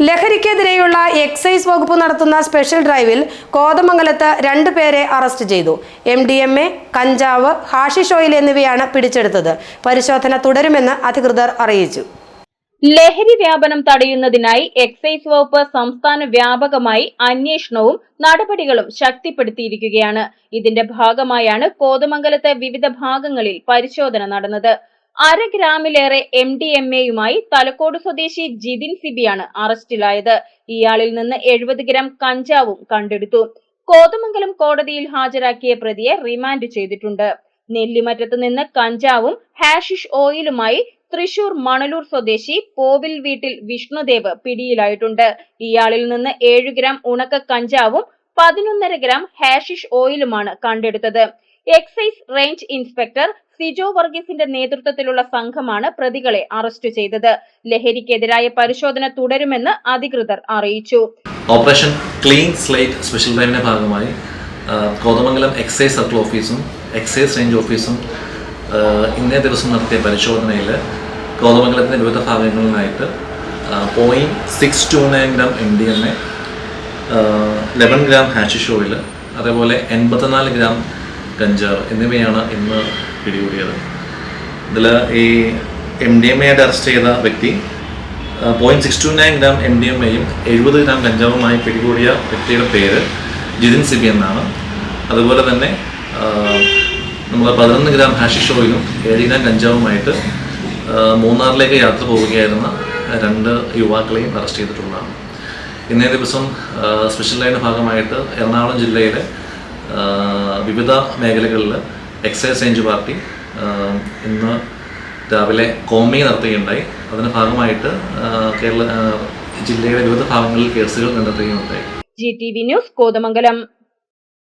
ലഹരിക്കെതിരെയുള്ള excise വകുപ്പ് നടത്തുന്ന special ഡ്രൈവിൽ കോതമംഗലത്ത് രണ്ടു പേരെ അറസ്റ്റ് ചെയ്തു. എം ഡി എം എ കഞ്ചാവ് ഹാഷിഷ് ഓയിൽ എന്നിവയാണ് പിടിച്ചെടുത്തത്. പരിശോധന തുടരുമെന്ന് അധികൃതർ അറിയിച്ചു. ലഹരി വ്യാപനം തടയുന്നതിനായി എക്സൈസ് വകുപ്പ് സംസ്ഥാന വ്യാപകമായി അന്വേഷണവും നടപടികളും ശക്തിപ്പെടുത്തിയിരിക്കുകയാണ്. ഇതിന്റെ ഭാഗമായാണ് കോതമംഗലത്തെ വിവിധ ഭാഗങ്ങളിൽ പരിശോധന നടന്നത്. അര ഗ്രാമിലേറെ എം ഡി എം എയുമായി തലക്കോട് സ്വദേശി ജിതിൻ സിബിയാണ് അറസ്റ്റിലായത്. ഇയാളിൽ നിന്ന് എഴുപത് ഗ്രാം കഞ്ചാവും കണ്ടെടുത്തു. കോതമംഗലം കോടതിയിൽ ഹാജരാക്കിയ പ്രതിയെ റിമാൻഡ് ചെയ്തിട്ടുണ്ട്. നെല്ലിമറ്റത്ത് നിന്ന് കഞ്ചാവും ഹാഷിഷ് ഓയിലുമായി തൃശൂർ മണലൂർ സ്വദേശി പോവിൽ വീട്ടിൽ വിഷ്ണുദേവ് പിടിയിലായിട്ടുണ്ട്. ഇയാളിൽ നിന്ന് ഏഴ് ഗ്രാം ഉണക്ക കഞ്ചാവും പതിനൊന്നര ഗ്രാം ഹാഷിഷ് ഓയിലുമാണ് കണ്ടെടുത്തത്. എക്സൈസ് റേഞ്ച് ഇൻസ്പെക്ടർ സിജോ വർഗീസിന്റെ നേതൃത്വത്തിലുള്ള സംഘമാണ് പ്രതികളെ അറസ്റ്റ് ചെയ്തത്. ലഹരിക്കെതിരായ പരിശോധന തുടരുമെന്ന് അധികൃതർ അറിയിച്ചു. ഓപ്പറേഷൻ ക്ലീൻ സ്ലേറ്റ് സ്പെഷ്യൽ ഡ്രൈവിന്റെ ഭാഗമായി കോതമംഗലം എക്സൈസ് സർക്കിൾ ഓഫീസും എക്സൈസ് റേഞ്ച് ഓഫീസും ഇന്നേ ദിവസം നടത്തിയ പരിശോധനയിൽ കോതമംഗലത്തിന്റെ വിവിധ ഭാഗങ്ങളിലായിട്ട് point six two nine gram M D M A eleven gram hashish അതേപോലെ എൺപത്തിനാല് ഗ്രാം കഞ്ചാവ് എന്നിവയാണ് ഇന്ന് പിടികൂടിയത്. ഇതിൽ ഈ എം ഡി എം എയുടെ അറസ്റ്റ് ചെയ്ത വ്യക്തി point six two nine gram M D M എയും എഴുപത് ഗ്രാം കഞ്ചാവുമായി പിടികൂടിയ വ്യക്തിയുടെ പേര് ജിതിൻ സിബി എന്നാണ്. അതുപോലെ തന്നെ നമ്മൾ പതിനൊന്ന് ഗ്രാം ഹാഷിഷ് ഓയിലും ഏഴ് ഗ്രാം കഞ്ചാവുമായിട്ട് മൂന്നാറിലേക്ക് യാത്ര പോവുകയായിരുന്ന രണ്ട് യുവാക്കളെയും അറസ്റ്റ് ചെയ്തിട്ടുള്ളതാണ്. ഇന്നേ ദിവസം സ്പെഷ്യൽ ലൈന്റെ ഭാഗമായിട്ട് എറണാകുളം ജില്ലയിലെ വിവിധ മേഖലകളിൽ എക്സൈസ് റേഞ്ച് പാർട്ടി ഇന്ന് രാവിലെ കോമി നടത്തുകയുണ്ടായി. അതിന് ഭാഗമായിട്ട് കേരള ജില്ലയുടെ വിവിധ ഭാഗങ്ങളിൽ കേസുകൾ കണ്ടെത്തുകയുണ്ടായി. G T V news Kothamangalam.